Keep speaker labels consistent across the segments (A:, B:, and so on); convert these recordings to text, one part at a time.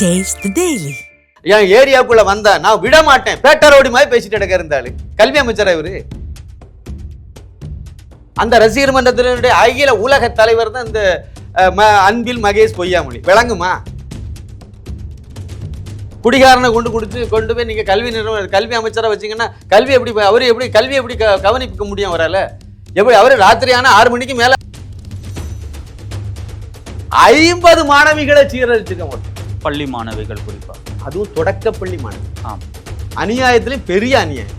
A: Taste daily
B: என் ஏரியாக்குள்ள வந்தா நான் விட மாட்டேன். பேட்டரோடி மாதிரி பேசிட்டு கிடக்க இருந்தாலும் கல்வி அமைச்சர் இவரு? அந்த ரசிகர் மன்றத்தினுடைய அகில உலக தலைவர் தான் இந்த ம- அன்பில் மகேஷ் பொய்யாமொழி. விளங்குமா? குடிகாரனை கொண்டு கொடுத்து கொண்டு போய் நீங்கள் கல்வி நிறுவனம் கல்வி அமைச்சராக வச்சிங்கன்னா கல்வி எப்படி அவர் எப்படி கல்வி எப்படி க- கவனிக்க முடியும் அவரால்? எப்படி அவர் ராத்திரியான ஆறு மணிக்கு மேலே ஐம்பது மாணவிகளை சீரழிச்சிருக்க மாட்டோம்
C: பள்ளி மாணவிகள் குறிப்பா.
B: அதுவும் தொடக்கப்பள்ளி மாணவி.
C: ஆம்.
B: அநியாயத்திலே பெரிய அநியாயம்.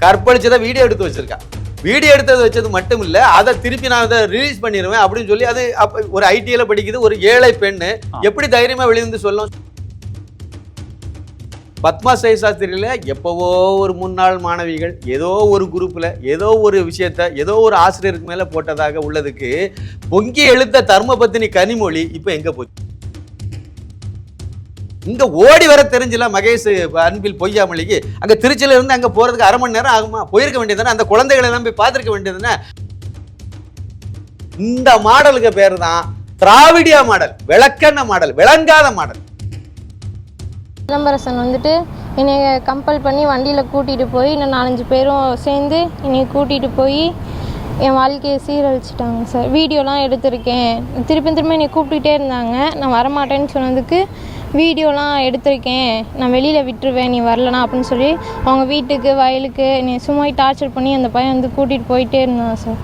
B: கற்பழிச்சதை வீடியோ எடுத்து வச்சிருக்கா. வீடியோ எடுத்தது வச்சது மட்டும் இல்ல அதை திருப்பி நான் அதை ரிலீஸ் பண்ணிடுவேன் அப்படின்னு சொல்லி அது ஒரு ஐடியில படிக்குது ஒரு ஏழை பெண்ணு. எப்படி தைரியமா வெளியிருந்து சொல்லும் பத்மா சாஸ்திரியில் எப்போவோ ஒரு முன்னாள் மாணவிகள் ஏதோ ஒரு குரூப்பில் ஏதோ ஒரு விஷயத்த ஏதோ ஒரு ஆசிரியருக்கு மேலே போட்டதாக உள்ளதுக்கு பொங்கி எழுத்த தர்மபத்தினி கனிமொழி இப்போ எங்கே போச்சு? இங்கே ஓடி வர தெரிஞ்சல மகேஷ் அன்பில் பொய்யாமலிக்கு அங்கே திருச்சியிலேருந்து அங்கே போகிறதுக்கு அரை மணி நேரம் ஆகுமா? போயிருக்க வேண்டியதுதானே? அந்த குழந்தைகளை எல்லாம் போய் பார்த்துருக்க வேண்டியதுதானே? இந்த மாடலுக்கு பேர் தான் திராவிடியா மாடல் விளக்கண்ண மாடல் விளங்காத மாடல்.
D: சிதம்பரசன் வந்துட்டு என்னை கம்பல் பண்ணி வண்டியில் கூட்டிகிட்டு போய் இன்னும் நாலஞ்சு பேரும் சேர்ந்து என்னை கூட்டிகிட்டு போய் என் வாழ்க்கையை சீரழிச்சிட்டாங்க சார் வீடியோலாம் எடுத்திருக்கேன். திருப்பி திரும்ப என்னை கூப்பிட்டுட்டே இருந்தாங்க. நான் வரமாட்டேன்னு சொன்னதுக்கு வீடியோலாம் எடுத்திருக்கேன். நான் வெளியில் விட்டுருவேன் நீ வரலனா அப்படின்னு சொல்லி அவங்க வீட்டுக்கு வயலுக்கு என்னை சும்மா டார்ச்சர் பண்ணி அந்த பையன் வந்து கூட்டிகிட்டு போயிட்டே இருந்தான் சார்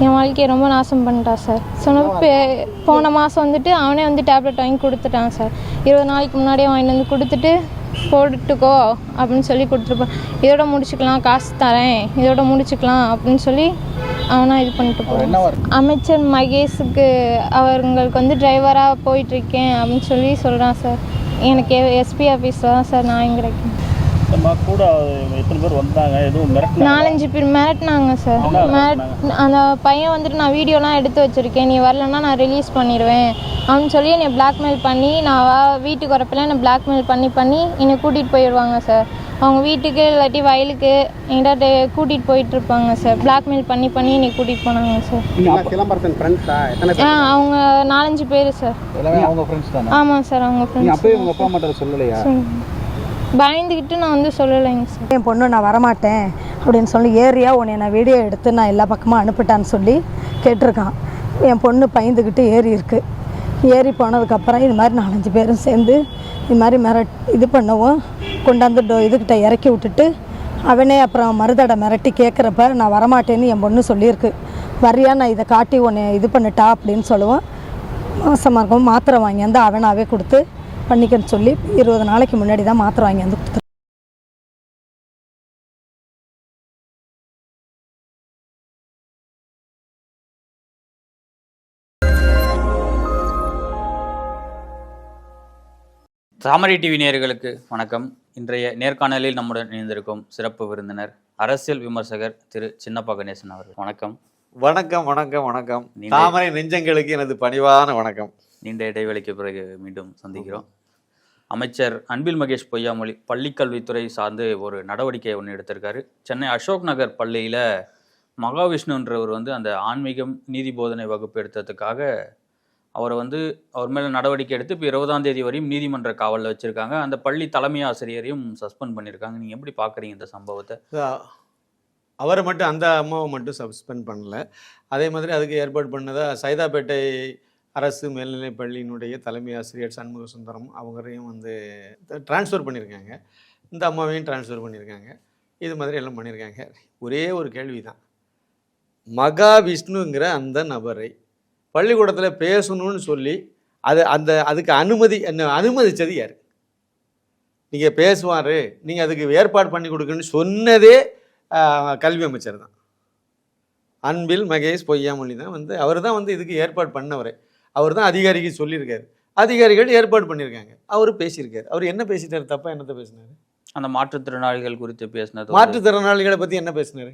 D: என் வாழ்க்கையை ரொம்ப நாசம் பண்ணிட்டான் சார். சொன்ன போன மாதம் வந்துட்டு அவனே வந்து டேப்லெட் வாங்கி கொடுத்துட்டான் சார். இருபது நாளைக்கு முன்னாடியே வாங்கிட்டு வந்து கொடுத்துட்டு போட்டுக்கோ அப்படின்னு சொல்லி கொடுத்துருப்பான் இதோட முடிச்சுக்கலாம் காசு தரேன். இதோட முடிச்சுக்கலாம் அப்படின்னு சொல்லி அவனா இது பண்ணிட்டு போகிறான் அமைச்சர் மகேஷுக்கு அவங்களுக்கு வந்து டிரைவராக போயிட்டுருக்கேன் அப்படின்னு சொல்லி சொல்கிறான் சார். எனக்கு எஸ்பி ஆஃபீஸில் தான் சார் நான் கிடைக்கும்
E: நம்ம கூட எத்தனை பேர் வந்தாங்க? எதுவும் மிரட்டினா
D: நாலஞ்சு பேர் மிரட்டினாங்க சார். மிரட் அந்த பையன் வந்துட்டு நான் வீடியோலாம் எடுத்து வச்சுருக்கேன். நீ வரலன்னா நான் ரிலீஸ் பண்ணிடுவேன் அப்படின்னு சொல்லி என்னை blackmail பண்ணி நான் வா வீட்டுக்கு வரப்பெல்லாம் என்னை blackmail பண்ணி பண்ணி என்னை கூட்டிகிட்டு போயிடுவாங்க சார். அவங்க வீட்டுக்கு இல்லாட்டி வயலுக்கு எங்கிட்ட கூட்டிகிட்டு போயிட்டு இருப்பாங்க சார். blackmail பண்ணி பண்ணி என்னை கூட்டிகிட்டு போனாங்க சார். ஆ? அவங்க நாலஞ்சு பேர் சார். ஆமாம் சார் அவங்க ஃப்ரெண்ட்ஸ்
F: அப்பா அம்மாட்ட சொல்லலையா?
D: பயந்துக்கிட்டு நான் வந்து சொல்லலைங்க சார்.
G: என் பொண்ணு நான் வரமாட்டேன் அப்படின்னு சொல்லி ஏரியா உன்னை நான் வீடியோ எடுத்து நான் எல்லா பக்கமும் அனுப்பிட்டான்னு சொல்லி கேட்டிருக்கான். என் பொண்ணு பயந்துக்கிட்டு ஏறி இருக்கு. ஏறி போனதுக்கப்புறம் இது மாதிரி நாலஞ்சு பேரும் சேர்ந்து இது மாதிரி மிரட் இது பண்ணவும். கொண்டாந்து டோ இதுக்கிட்ட இறக்கி விட்டுட்டு அவனே அப்புறம் மருதடை மிரட்டி கேட்குறப்ப நான் வரமாட்டேன்னு என் பொண்ணு சொல்லியிருக்கு. வரியா நான் இதை காட்டி உன்னை இது பண்ணிட்டா? அப்படின்னு சொல்லுவோம். மாதமாக இருக்கும் மாத்திரை வாங்கியாந்து அவனாவே கொடுத்து பண்ணிக்கன்னு சொல்லி இருபது நாளைக்கு முன்னாடி தான் மாத்திரை வாங்கியாந்து கொடுத்து
C: தாமரை டிவி நேயர்களுக்கு வணக்கம். இன்றைய நேர்காணலில் நம்முடன் இணைந்திருக்கும் சிறப்பு விருந்தினர் அரசியல் விமர்சகர் திரு சின்னப்பா கணேசன் அவர்கள். வணக்கம்.
B: வணக்கம் வணக்கம் வணக்கம். தாமரை நெஞ்சங்களுக்கு எனது பணிவான வணக்கம்.
C: நீண்ட இடைவெளிக்கு பிறகு மீண்டும் சந்திக்கிறோம். அமைச்சர் அன்பில் மகேஷ் பொய்யாமொழி பள்ளிக்கல்வித்துறை சார்ந்து ஒரு நடவடிக்கை ஒன்று எடுத்திருக்காரு. சென்னை அசோக் நகர் பள்ளியில் மகாவிஷ்ணுன்றவர் வந்து அந்த ஆன்மீகம் நீதி போதனை வகுப்பு எடுத்ததுக்காக அவரை வந்து அவர் மேலே நடவடிக்கை எடுத்து இப்போ இருபதாம் தேதி வரையும் நீதிமன்ற காவலில் வச்சுருக்காங்க. அந்த பள்ளி தலைமை ஆசிரியரையும் சஸ்பெண்ட் பண்ணியிருக்காங்க நீங்கள் எப்படி பார்க்குறீங்க இந்த சம்பவத்தை?
B: அவரை மட்டும் அந்த அம்மாவை மட்டும் சஸ்பெண்ட் பண்ணல. அதே மாதிரி அதுக்கு ஏற்பாடு பண்ணதாக சைதாப்பேட்டை அரசு மேல்நிலைப் பள்ளியினுடைய தலைமை ஆசிரியர் சண்முக சுந்தரம் அவங்களையும் வந்து ட்ரான்ஸ்ஃபர் பண்ணியிருக்காங்க. இந்த அம்மாவையும் ட்ரான்ஸ்ஃபர் பண்ணியிருக்காங்க. இது மாதிரி எல்லாம் பண்ணியிருக்காங்க. ஒரே ஒரு கேள்வி தான் மகாவிஷ்ணுங்கிற அந்த நபரை பள்ளிக்கூடத்தில் பேசணும்னு சொல்லி அது அந்த அதுக்கு அனுமதி என்ன அனுமதிச்சது யார்? நீங்கள் பேசுவார் நீங்கள் அதுக்கு ஏற்பாடு பண்ணி கொடுக்குன்னு சொன்னதே கல்வி அமைச்சர் தான். அன்பில் மகேஷ் பொய்யாமொழி தான் வந்து அவர் தான் வந்து இதுக்கு ஏற்பாடு பண்ணவர். அவர் தான் அதிகாரிக்கு சொல்லியிருக்காரு. அதிகாரிகள் ஏற்பாடு பண்ணியிருக்காங்க. அவர் பேசியிருக்காரு. அவர் என்ன பேசிட்டாரு? தப்பா என்னத்தை பேசினாரு?
C: அந்த மாற்றுத்திறனாளிகள் குறித்து பேசினது
B: மாற்றுத்திறனாளிகளை பற்றி என்ன பேசினாரு?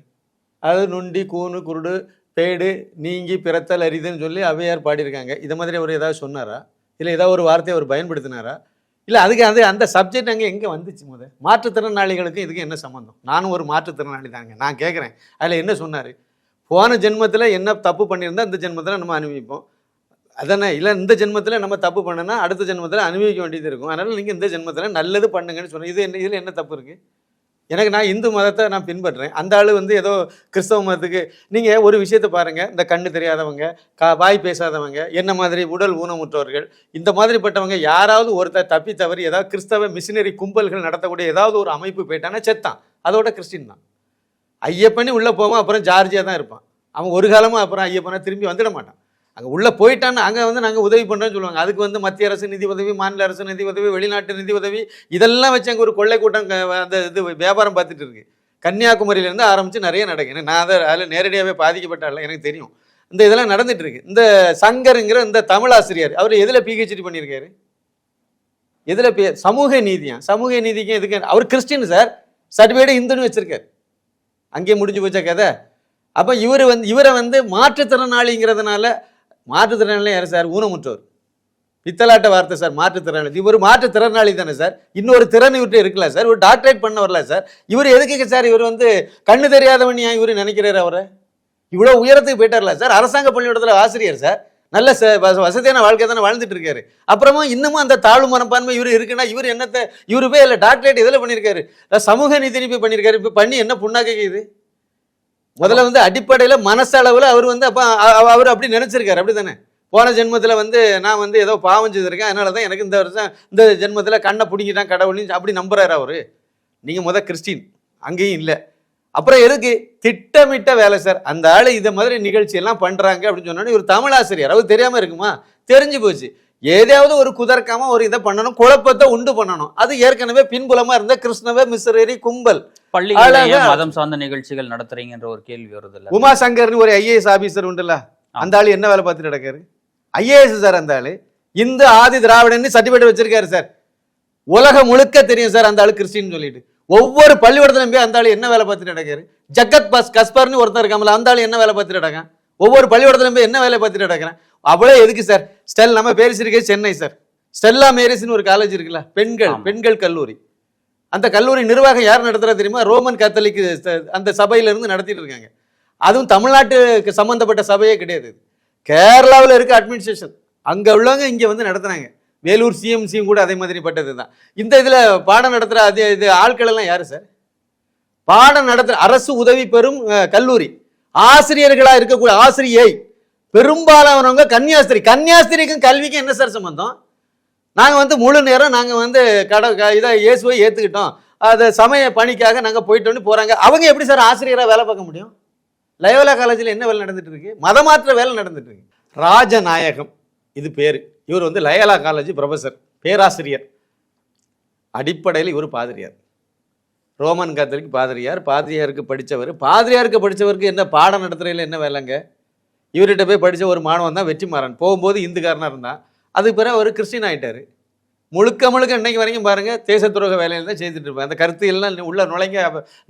B: அது நொண்டி கூனு குருடு பேடு நீங்கி பிறத்தல் அரிதுன்னு சொல்லி அவையார் பாடியிருக்காங்க. இதை மாதிரி அவர் ஏதாவது சொன்னாரா? இல்லை ஏதாவது ஒரு வார்த்தையை அவர் பயன்படுத்தினாரா? இல்லை அதுக்கு அது அந்த சப்ஜெக்ட் அங்கே எங்கே வந்துச்சு முத? மாற்றுத்திறனாளிகளுக்கும் இதுக்கு என்ன சம்மந்தம் நானும் ஒரு மாற்றுத்திறனாளி தாங்க. நான் கேட்குறேன் அதில் என்ன சொன்னார்? போன ஜென்மத்தில் என்ன தப்பு பண்ணியிருந்தா இந்த ஜென்மத்தில் நம்ம அனுபவிப்போம். அதானே? இல்லை இந்த ஜென்மத்தில் நம்ம தப்பு பண்ணனா அடுத்த ஜென்மத்தில் அனுபவிக்க வேண்டியது இருக்கும். அதனால் நீங்கள் இந்த ஜென்மத்தில் நல்லது பண்ணுங்கன்னு சொன்னீங்க இது என்ன இதில் என்ன தப்பு இருக்குது எனக்கு நான் இந்து மதத்தை நான் பின்பற்றுறேன் அந்த ஆள் வந்து ஏதோ கிறிஸ்தவ மதத்துக்கு நீங்கள் ஒரு விஷயத்தை பாருங்கள் இந்த கண்ணு தெரியாதவங்க கா வாய் பேசாதவங்க என்ன மாதிரி உடல் ஊனமுற்றவர்கள் இந்த மாதிரிப்பட்டவங்க யாராவது ஒருத்தர் தப்பி தவறி ஏதாவது கிறிஸ்தவ மிஷினரி கும்பல்கள் நடத்தக்கூடிய ஏதாவது ஒரு அமைப்பு போயிட்டானா செத்தான். அதோட கிறிஸ்டின் தான். ஐயப்பனே உள்ளே போவான் அப்புறம் ஜார்ஜியாக தான் இருப்பான். அவன் ஒரு காலமாக அப்புறம் ஐயப்பனை திரும்பி வந்துட மாட்டான். அங்கே உள்ளே போயிட்டான்னு அங்கே வந்து நாங்கள் உதவி பண்ணுறோன்னு சொல்லுவாங்க. அதுக்கு வந்து மத்திய அரசு நிதி உதவி மாநில அரசு நிதி உதவி வெளிநாட்டு நிதி உதவி இதெல்லாம் வச்சு அங்கே ஒரு கொள்ளை கூட்டம் அந்த இது வியாபாரம் பார்த்துட்டு இருக்கு. கன்னியாகுமரியிலேருந்து ஆரம்பித்து நிறைய நடக்குது. நான் அதை அதில் நேரடியாகவே பாதிக்கப்பட்டால எனக்கு தெரியும். இந்த இதெல்லாம் நடந்துட்டு இருக்கு. இந்த சங்கருங்கிற இந்த தமிழ் ஆசிரியர் அவர் எதில் பிஹெச்டி பண்ணியிருக்காரு? எதில் பி சமூக நீதியா? சமூக நீதிக்கும் எதுக்கு? அவர் கிறிஸ்டின் சார். சர்டிஃபிகேட் இந்துன்னு வச்சுருக்கார். அங்கேயே முடிஞ்சு போச்ச கதை? அப்போ இவர் வந்து இவரை வந்து மாற்றுத்திறனாளிங்கிறதுனால மாற்றுத்திறனாளி யார் சார்? ஊனமுற்றோர். பித்தலாட்ட வார்த்தை சார் மாற்றுத்திறனாளி. இவர் மாற்றுத்திறனாளி தானே சார்? இன்னொரு திறன் இவர்கிட்ட இருக்கல சார்? ஒரு டாக்டரேட் பண்ண வரல சார். இவர் எதுக்கு சார்? இவர் வந்து கண்ணு தெரியாதவன் ஏன் இவர் நினைக்கிறார் அவரை? இவ்வளோ உயரத்துக்கு போயிட்டார்ல சார்? அரசாங்க பள்ளிக்கூடத்தில் ஆசிரியர் சார். நல்ல ச வச- வசதியான வாழ்க்கை தானே வாழ்ந்துட்டு இருக்காரு. அப்புறமா இன்னமும் அந்த தாழ்வு மனப்பான்மை இவர் இருக்குன்னா இவர் என்னத்தை இவர் போய் இல்லை டாக்டரேட் இதில் பண்ணியிருக்காரு சமூக நீதி போய் பண்ணியிருக்காரு இப்போ பண்ணி என்ன புண்ணாக்க இது? முதல்ல வந்து அடிப்படையில் மனசளவில் அவர் வந்து அப்போ அவர் அப்படி நினச்சிருக்காரு. அப்படி தானே போன ஜென்மத்தில் வந்து நான் வந்து ஏதோ பாவம் செய்திருக்கேன் அதனால தான் எனக்கு இந்த வருஷம் இந்த ஜென்மத்தில் கண்ணை பிடிங்கிட்டான் கடவுள்னு அப்படி நம்புறாரு அவர். நீங்கள் முத கிறிஸ்டின் அங்கேயும் இல்லை. அப்புறம் எதுக்கு? திட்டமிட்ட வேலை சார் அந்த ஆள் இதை மாதிரி நிகழ்ச்சியெல்லாம் பண்ணுறாங்க அப்படின்னு சொன்னோன்னே ஒரு தமிழ் ஆசிரியர் அவர் தெரியாமல் இருக்குமா? தெரிஞ்சு போச்சு. ஏதாவது ஒரு குதர்க்காம ஒரு இதை பண்ணணும் குழப்பத்தை உண்டு பண்ணணும். அது ஏற்கனவே பின்புலமா இருந்த கிருஷ்ணவ மிஸ்ரரி கும்பல். அழகா-
C: மதம் சார்ந்த நிகழ்ச்சிகள் நடத்துறீங்கன்ற ஒரு கேள்வி வருது இல்ல
B: உமா சங்கர்னு ஒரு ஐஏஎஸ் ஆபீசர் உண்டுல்ல அந்த ஆளு என்ன வேலை பார்த்துட்டு நடக்காரு? ஐஏஎஸ் சார் அந்த ஆளு. இந்து ஆதி திராவிடன்னு சர்டிஃபிகேட் வச்சிருக்காரு சார். உலகம் முழுக்க தெரியும் சார் அந்த ஆளு கிறிஸ்டின்னு சொல்லிட்டு. ஒவ்வொரு பள்ளிக்கூடத்துலையும் போய் அந்த ஆளு என்ன வேலை பார்த்துட்டு நடக்காரு? ஜக்கத் பஸ் கஸ்பர்னு ஒருத்தர் இருக்காமல அந்த ஆளு என்ன வேலை பார்த்துட்டு நடக்கான்? ஒவ்வொரு பள்ளிக்கூடத்துலையும் போய் என்ன வேலை பார்த்துட்டு நடக்கிறேன்? அவ்வளோ எதுக்கு சார்? ஸ்டெல் நம்ம பேசியிருக்கே சென்னை சார். ஸ்டெல்லா மேரிஸ்னு ஒரு காலேஜ் இருக்குல்ல பெண்கள். பெண்கள் கல்லூரி. அந்த கல்லூரி நிர்வாகம் யார் நடத்துறா தெரியுமா? ரோமன் கத்தலிக் ச- அந்த சபையில இருந்து நடத்திட்டு இருக்காங்க. அதுவும் தமிழ்நாட்டுக்கு சம்பந்தப்பட்ட சபையே கிடையாது. கேரளாவில் இருக்க அட்மினிஸ்ட்ரேஷன் அங்கே உள்ளவங்க இங்கே வந்து நடத்துனாங்க வேலூர் சிஎம்சியும் கூட அதே மாதிரி பட்டது தான். இந்த இதில் பாடம் நடத்துகிற அது இது ஆட்கள் எல்லாம் யார் சார்? பாடம் நடத்துகிற அரசு உதவி பெறும் கல்லூரி. ஆசிரியர்களாக இருக்கக்கூடிய ஆசிரியை. பெரும்பாலானவங்க கன்னியாஸ்திரி. கன்னியாஸ்திரிக்கும் கல்விக்கும் என்ன சார் சம்பந்தம்? நாங்கள் வந்து முழு நேரம் நாங்கள் வந்து கட க- இதை இயேசுவை ஏற்றுக்கிட்டோம் அதை சமய பணிக்காக நாங்கள் போயிட்டோன்னு போகிறாங்க அவங்க எப்படி சார் ஆசிரியராக வேலை பார்க்க முடியும்? லயோலா காலேஜில் என்ன வேலை நடந்துட்டு இருக்கு? மதமாற்ற வேலை நடந்துட்டு இருக்கு. ராஜநாயகம். இது பேர். இவர் வந்து லயோலா காலேஜ் ப்ரொஃபஸர் பேராசிரியர். அடிப்படையில் இவர் பாதிரியார். ரோமன் கத்தலிக் பாதிரியார். பாதிரியாருக்கு படித்தவர் பாதிரியாருக்கு படித்தவருக்கு என்ன பாடம் நடத்துறையில் என்ன வேலைங்க? இவர்கிட்ட போய் படித்த ஒரு மாணவன் தான் வெற்றிமாறன். போகும்போது இந்துக்காரனாக இருந்தான். அதுக்கு பிறகு அவர் கிறிஸ்டின் ஆகிட்டார் முழுக்க முழுக்க இன்னைக்கு வரைக்கும் பாருங்கள் தேச துரோக வேலையில தான் செய்துட்டு இருப்பேன் அந்த கருத்து எல்லாம் உள்ள நுழைங்க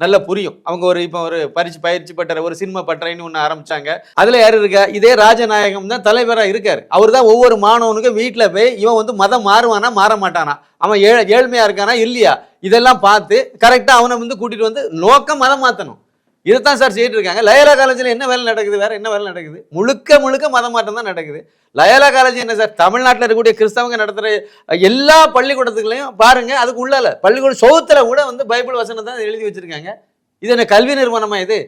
B: நல்லா புரியும். அவங்க ஒரு இப்போ ஒரு பரிச்சு பயிற்சி பட்டற ஒரு சினிமா பட்டறைன்னு ஒன்று ஆரம்பித்தாங்க அதில் யார் இருக்கா? இதே ராஜநாயகம் தான் தலைவராக இருக்கார். அவர் தான் ஒவ்வொரு மாணவனுக்கும் வீட்டில் போய் இவன் வந்து மதம் மாறுவானா மாற மாட்டானா? அவன் ஏழ ஏழ்மையாக இருக்கானா இல்லையா? இதெல்லாம் பார்த்து கரெக்டாக அவனை வந்து கூட்டிகிட்டு வந்து நோக்கம் மதம் மாற்றணும் இதைத்தான் சார் செய்யிட்டு இருக்காங்க லயலா காலேஜில் என்ன வேலை நடக்குது? வேற என்ன வேலை நடக்குது? முழுக்க முழுக்க மதம் மாற்றம் தான் நடக்குது. லயலா காலேஜ் என்ன சார்? தமிழ்நாட்டில் இருக்கக்கூடிய கிறிஸ்தவங்க நடத்துகிற எல்லா பள்ளிக்கூடத்துக்குள்ளேயும் பாருங்க அதுக்கு உள்ளால. பள்ளிக்கூட சோத்துல கூட வந்து பைபிள் வசனம் தான் எழுதி வச்சிருக்காங்க. இது என்ன கல்வி நிறுவனமா இது?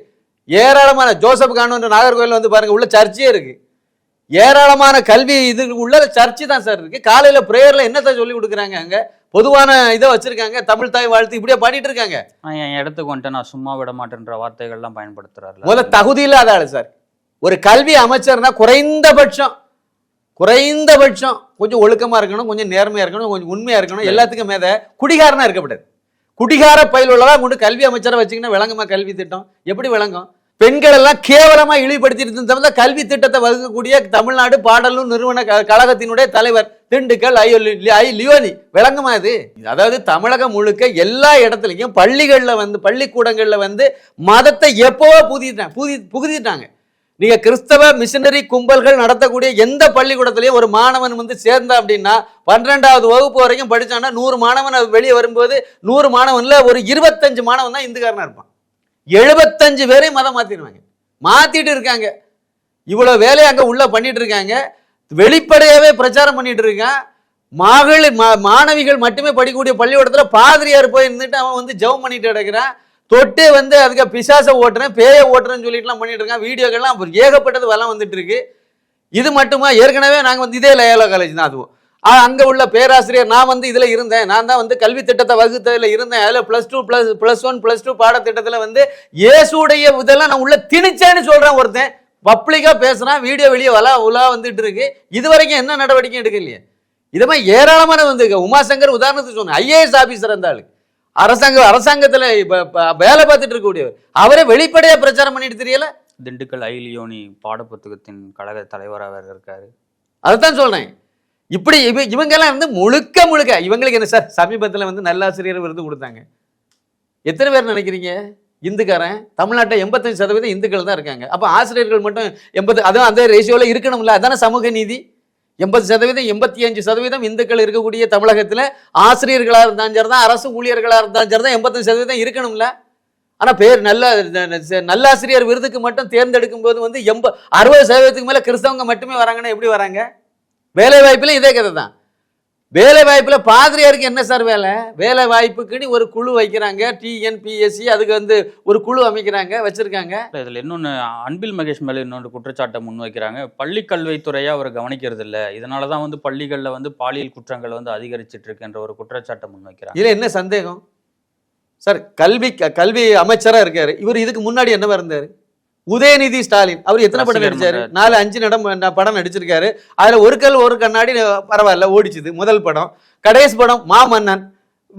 B: ஏராளமான ஜோசப் கான்வென்ட் நாகர்கோவில் வந்து பாருங்க உள்ள சர்ச்சே இருக்கு. ஏராளமான கல்வி இது உள்ள சர்ச்சு தான் சார் இருக்கு. காலையில பிரேயர்ல என்னத்தை சொல்லி கொடுக்குறாங்க அங்கே? பொதுவான இதை வச்சிருக்காங்க. தமிழ் தாய் வாழ்த்து இப்படியே பாடிட்டு இருக்காங்க.
C: என் இடத்துக்கு வந்துட்டு நான் சும்மா விட மாட்டேன்ற வார்த்தைகள்லாம் பயன்படுத்துறாருல.
B: முதல்ல தகுதி இல்லாத ஆளு சார். ஒரு கல்வி அமைச்சர்னா குறைந்தபட்சம் குறைந்தபட்சம் கொஞ்சம் ஒழுக்கமா இருக்கணும் கொஞ்சம் நேர்மையா இருக்கணும் கொஞ்சம் உண்மையா இருக்கணும். எல்லாத்துக்கும் மேத குடிகாரனா இருக்கக்கூடாது குடிகார பயில் உள்ளதா கொண்டு கல்வி அமைச்சரை வச்சுக்கினா விளங்குமா கல்வி திட்டம்? எப்படி விளங்கும்? பெண்கள் எல்லாம் கேவலமா இழிவுபடுத்திட்டு இருந்த கல்வி திட்டத்தை வகுக்கக்கூடிய தமிழ்நாடு பாடலும் நிறுவன க- கழகத்தினுடைய தலைவர் திண்டுக்கல் ஐயோ லி- ஐ லியோனி. விளங்குமா இது? அதாவது தமிழகம் முழுக்க எல்லா இடத்துலையும் பள்ளிகளில் வந்து பள்ளிக்கூடங்களில் வந்து மதத்தை எப்போவோ புதிட்டாங்க புதி புகுதிட்டாங்க. நீங்க கிறிஸ்தவ மிஷினரி கும்பல்கள் நடத்தக்கூடிய எந்த பள்ளிக்கூடத்திலையும் ஒரு மாணவன் வந்து சேர்ந்தா அப்படின்னா பன்னிரெண்டாவது வகுப்பு வரைக்கும் படிச்சான்னா நூறு மாணவன் வெளியே வரும்போது நூறு மாணவன்ல ஒரு இருபத்தஞ்சு மாணவன் தான் இந்துக்காரனா இருப்பான். எழுபத்தஞ்சு பேரையும் மதம் மாத்திடுவாங்க. மாத்திட்டு இருக்காங்க. இவ்வளவு வேலையை அங்க உள்ள பண்ணிட்டு இருக்காங்க. வெளிப்படையாவே பிரச்சாரம் பண்ணிட்டு இருக்கான். மகளிர் மா மாணவிகள் மட்டுமே படிக்கக்கூடிய பள்ளிக்கூடத்துல பாதிரியார் போய் இருந்துட்டு அவன் வந்து ஜெபம் பண்ணிட்டு கிடக்கிறான். தொட்டு வந்து அதுக்கு பிசாசை ஓட்டுறேன் பேயை ஓட்டுறேன்னு சொல்லிட்டுலாம் பண்ணிட்டு இருக்கான். வீடியோக்கள்லாம் ஏகப்பட்டது வரலாம் வந்துட்டு இருக்கு. இது மட்டுமா? ஏற்கனவே நாங்கள் வந்து இதே லயாலா காலேஜ் தான் அதுவும். அங்க உள்ள பேராசிரியர் நான் வந்து இதுல இருந்தேன். நான் தான் வந்து கல்வி திட்டத்தை வகுத்ததுல இருந்தேன். அதுல plus two plus plus one plus two பாடத்திட்டத்துல வந்து இயேசுடைய இதெல்லாம் நான் உள்ள திணிச்சேன்னு சொல்றேன் ஒருத்தன். பப்ளிக்கா பேசுறான் வீடியோ வெளியே வலா உலா வந்துட்டு இருக்கு. இது வரைக்கும் என்ன நடவடிக்கை எடுக்கலையே இது மாதிரி ஏராளமான வந்து உமாசங்கர் உதாரணத்துக்கு சொன்னேன். ஐஏஎஸ் அந்த ஆளு. அரசாங்க அரசாங்கத்துல வேலை பார்த்துட்டு இருக்கக்கூடியவர். அவரே வெளிப்படையா பிரச்சாரம் பண்ணிட்டு தெரியல?
C: திண்டுக்கல் ஐலியோனி பாடப்புத்தகத்தின் கழக தலைவராக இருக்காரு.
B: அதைத்தான் சொல்றேன். இப்படி இவ இவங்கெல்லாம் வந்து முழுக்க முழுக்க இவங்களுக்கு என்ன சார் சமீபத்தில் வந்து நல்லாசிரியர் விருது கொடுத்தாங்க. எத்தனை பேர் நினைக்கிறீங்க? இந்துக்காரன் தமிழ்நாட்டில் எண்பத்தஞ்சு சதவீதம் இந்துக்கள் தான் இருக்காங்க. அப்போ ஆசிரியர்கள் மட்டும் எண்பது அதுவும் அந்த ரேஷியோவில் இருக்கணும்ல அதானே சமூக நீதி? எண்பது சதவீதம் எண்பத்தி அஞ்சு சதவீதம் இந்துக்கள் இருக்கக்கூடிய தமிழகத்தில் ஆசிரியர்களாக இருந்தாலும் சரி தான் அரசு ஊழியர்களாக இருந்தாலும் சரி தான் எண்பத்தஞ்சு சதவீதம் இருக்கணும்ல. ஆனால் பேர் நல்ல நல்லாசிரியர் விருதுக்கு மட்டும் தேர்ந்தெடுக்கும் போது வந்து எண்ப அறுபது சதவீதத்துக்கு மேலே கிறிஸ்தவங்க மட்டுமே வராங்கன்னா எப்படி வராங்க? வேலை வாய்ப்புல இதே கதை தான் வேலை வாய்ப்புல பாதிரியாருக்கு என்ன சார் வேலை? வேலை வாய்ப்புக்குன்னு ஒரு குழு வைக்கிறாங்க. டிஎன்பிஎஸ்சி அதுக்கு வந்து ஒரு குழு அமைக்கிறாங்க வச்சிருக்காங்க.
C: இதுல இன்னொன்னு அன்பில் மகேஷ் மேல இன்னொன்று குற்றச்சாட்டை முன்வைக்கிறாங்க பள்ளி கல்வித்துறையை அவர் கவனிக்கிறது இல்ல இதனால தான் வந்து பள்ளிகள்ல வந்து பாலியல் குற்றங்கள் வந்து அதிகரிச்சிட்டு இருக்குன்ற ஒரு குற்றச்சாட்டை முன்வைக்கிறாங்க
B: இதுல என்ன சந்தேகம்? சார் கல்வி கல்வி அமைச்சரா இருக்காரு. இவர் இதுக்கு முன்னாடி என்னவா இருந்தாரு உதயநிதி ஸ்டாலின். அவர் எத்தனை படம் நடிச்சாரு? நாலு அஞ்சு நடம் படம் நடிச்சிருக்காரு. அதுல ஒரு கல் ஒரு கண்ணாடி பரவாயில்ல ஓடிச்சுது. முதல் படம். கடைசி படம் மாமன்னன்.